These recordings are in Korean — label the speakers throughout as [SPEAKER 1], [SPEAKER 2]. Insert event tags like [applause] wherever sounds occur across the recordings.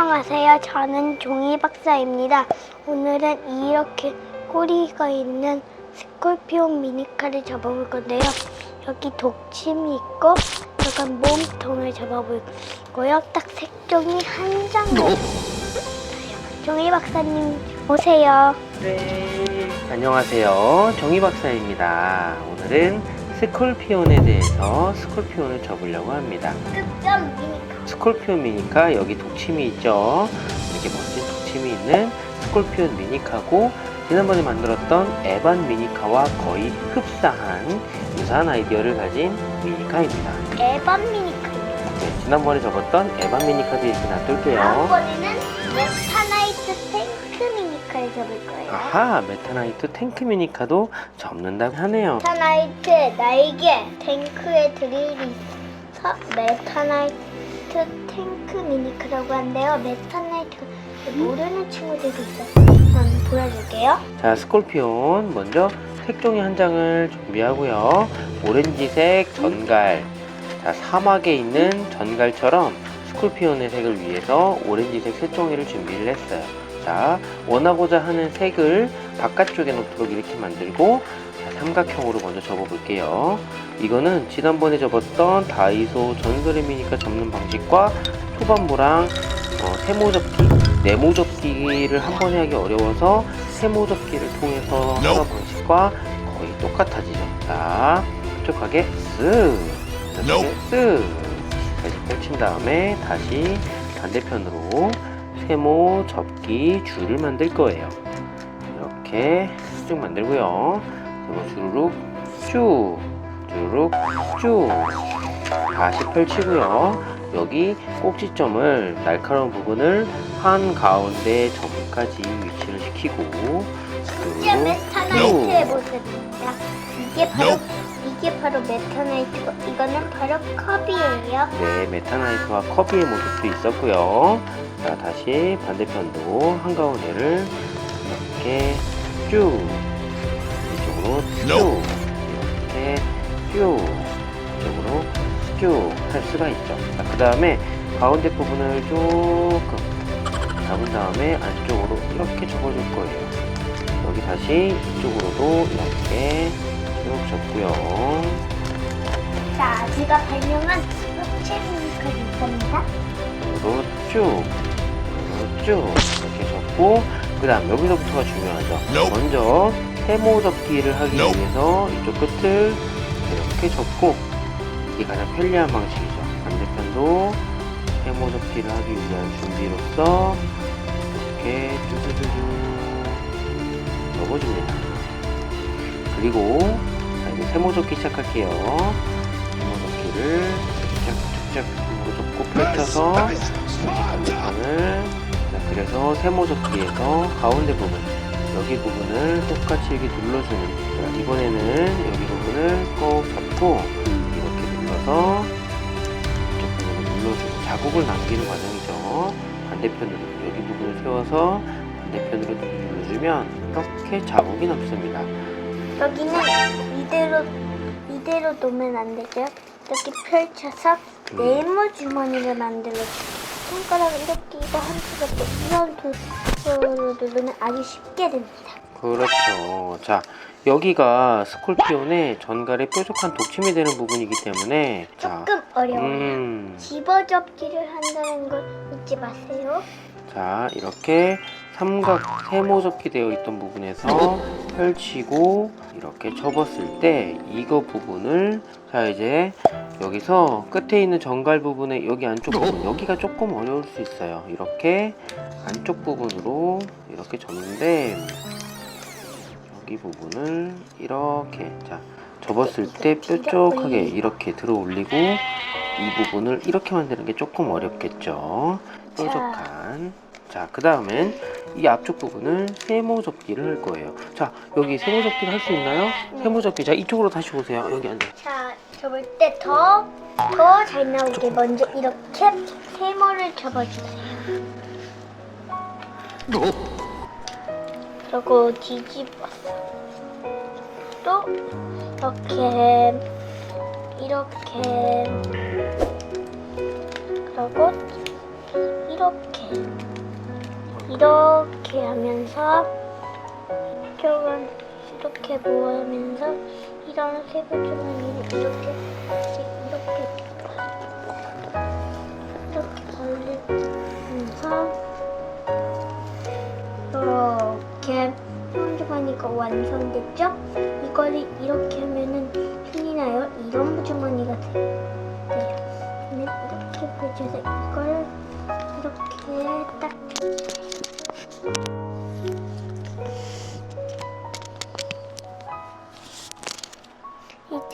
[SPEAKER 1] 안녕하세요. 저는 종이 박사입니다. 오늘은 이렇게 꼬리가 있는 스콜피온 미니카를 잡아볼 건데요. 여기 독침이 있고 약간 몸통을 잡아볼 거고요. 딱 색종이 한 장을 종이 박사님 오세요.
[SPEAKER 2] 네, 안녕하세요. 정희 박사입니다. 오늘은 스콜피온에 대해서 스콜피온을 접으려고 합니다.
[SPEAKER 1] 끝점 미니카.
[SPEAKER 2] 스콜피온 미니카 여기 독침이 있죠. 이렇게 멋진 독침이 있는 스콜피온 미니카고 지난번에 만들었던 에반 미니카와 거의 흡사한 유사한 아이디어를 가진 미니카입니다.
[SPEAKER 1] 에반 미니카입니다.
[SPEAKER 2] 네, 지난번에 접었던 에반 미니카도 이렇게 놔둘게요.
[SPEAKER 1] 다음번에는 메타나이트 탱크 미니카를 잡을 거예요.
[SPEAKER 2] 아하, 메타나이트 탱크 미니카도 접는다고 하네요.
[SPEAKER 1] 메타나이트의 날개, 탱크의 드릴이 있어 메타나이트 탱크 미니크라고 한대요. 메타나이트가 모르는 친구들도 있어요. 한번 보여줄게요.
[SPEAKER 2] 자, 스콜피온 먼저 색종이 한 장을 준비하고요. 오렌지색 전갈. 자, 사막에 있는 전갈처럼 스콜피온의 색을 위해서 오렌지색 색종이를 준비를 했어요. 자, 원하고자 하는 색을 바깥쪽에 놓도록 이렇게 만들고 자, 삼각형으로 먼저 접어볼게요. 이거는 지난번에 접었던 다이소 전설의미니까 접는 방식과 초반부랑 어, 세모 접기, 네모 접기를 한 번에 하기 어려워서 세모 접기를 통해서 하는 방식과 거의 똑같아지죠. 자, 뾰족하게 쓱, 이렇게 쓱 다시 펼친 다음에 다시 반대편으로 세모 접기 줄을 만들 거예요. 이렇게 쭉 만들고요. 세모 주르륵 쭉, 주르륵 쭉 다시 펼치고요. 여기 꼭지점을 날카로운 부분을 한 가운데 점까지 위치를 시키고 쭉,
[SPEAKER 1] 메타나이트의 모습입니다. 이게 바로 이게 바로 메타나이트고 이거는 바로 컵이에요.
[SPEAKER 2] 네, 메타나이트와 커비의 모습도 있었고요. 자, 다시 반대편도 한가운데를 이렇게 쭉 이쪽으로 쭉 이렇게 쭉 이쪽으로 쭉 할 수가 있죠. 자, 그 다음에 가운데 부분을 조금 잡은 다음에 안쪽으로 이렇게 접어줄 거예요. 여기 다시 이쪽으로도 이렇게 쭉 접고요.
[SPEAKER 1] 자, 제가 발명한 흑채 미니카를 있습니다.
[SPEAKER 2] 으로 쭉, 으로 쭉 이렇게 접고 그 다음 여기서부터가 중요하죠. 먼저 세모 접기를 하기 위해서 이쪽 끝을 이렇게 접고 이게 가장 편리한 방식이죠. 반대편도 세모 접기를 하기 위한 준비로서 이렇게 쭈쭈쭈쭈 접어줍니다. 그리고 자, 이제 세모 접기 시작할게요. 세모 접기를 세모 접고 펼쳐서 반대편을 자, 그래서 세모 접기에서 가운데 부분 여기 부분을 똑같이 이렇게 눌러주는 자, 이번에는 여기 부분을 꼭 잡고 이렇게 눌러서 이쪽 부분을 눌러주고 자국을 남기는 과정이죠. 반대편으로 여기 부분을 세워서 반대편으로 눌러주면 이렇게 자국이 남습니다.
[SPEAKER 1] 여기는 이대로 이대로 놓으면 안 되죠. 이렇게 펼쳐서 네모 주머니를 만들어 손가락을 이렇게 이거 한쪽에 이런 도수로 누르면 아주 쉽게 됩니다.
[SPEAKER 2] 그렇죠. 자, 여기가 스콜피온의 전갈에 뾰족한 독침이 되는 부분이기 때문에 자,
[SPEAKER 1] 조금 어려워요.
[SPEAKER 2] 음,
[SPEAKER 1] 집어접기를 한다는 걸 잊지 마세요.
[SPEAKER 2] 자, 이렇게 삼각 세모 접기 되어 있던 부분에서 펼치고 이렇게 접었을 때 이거 부분을 자 이제 여기서 끝에 있는 전갈 부분에 여기 안쪽 부분 여기가 조금 어려울 수 있어요. 이렇게 안쪽 부분으로 이렇게 접는데 여기 부분을 이렇게 자 접었을 때 뾰족하게 이렇게 들어 올리고 이 부분을 이렇게 만드는 게 조금 어렵겠죠. 뾰족한. 자, 그 다음엔 이 앞쪽 부분을 세모 접기를 할 거예요. 자, 여기 세모 접기를 할 수 있나요? 세모 접기. 자, 이쪽으로 다시 오세요. 여기 앉아.
[SPEAKER 1] 자, 접을 때더 더 잘 나오게 먼저 이렇게 세모를 접어주세요. 그리고 뒤집어서 또 이렇게 이렇게 그리고 이렇게 이렇게 하면서 이쪽은 이렇게 모으면서 이런 색을 주머니를 이렇게 이렇게 이렇게 벌리면서 이렇게 주머니가 완성됐죠? 이거를 이렇게 하면은 신이 나요. 이런 주머니가 돼요. 그러면 이렇게 펼쳐서 이걸 이렇게 딱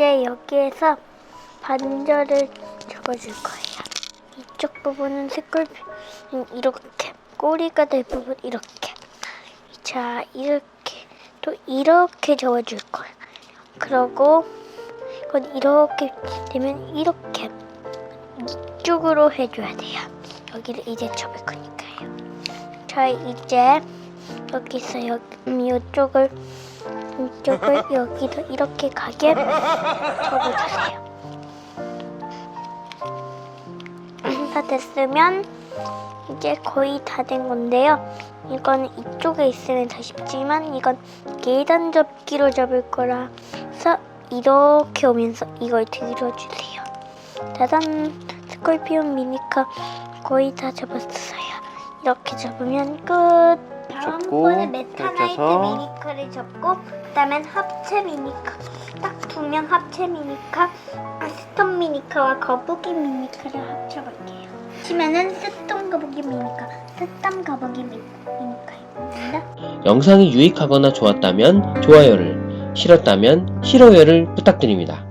[SPEAKER 1] 이제 여기에서 반절을 적어줄 거예요. 이쪽 부분은 색깔 이렇게 꼬리가 될 부분 이렇게 자 이렇게 또 이렇게 적어줄 거예요. 그러고 이건 이렇게 되면 이렇게 이쪽으로 해줘야 돼요. 여기를 이제 접을 거니까요. 자 이제 여기서 여기 음, 이쪽을 이쪽을 [laughs] 여기도 이렇게 가게 접어주세요. 다 됐으면 이제 거의 다 된 건데요. 이건 이쪽에 있으면 더 쉽지만 이건 계단 접기로 접을 거라서 이렇게 오면서 이걸 들어주세요. 짜잔! 스콜피온 미니카 거의 다 접었어요. 이렇게 접으면 끝! 다음번에 메타나이트
[SPEAKER 2] 펼쳐서.
[SPEAKER 1] 미니카를 접고 그다음엔 합체 미니카 딱 두 명 합체 미니카 아, 스톤 미니카와 거북이 미니카를 합쳐볼게요. 치면은 스톤 거북이 미니카, 스톤 거북이 미, 미니카입니다.
[SPEAKER 2] 영상이 유익하거나 좋았다면 좋아요를, 싫었다면 싫어요를 부탁드립니다.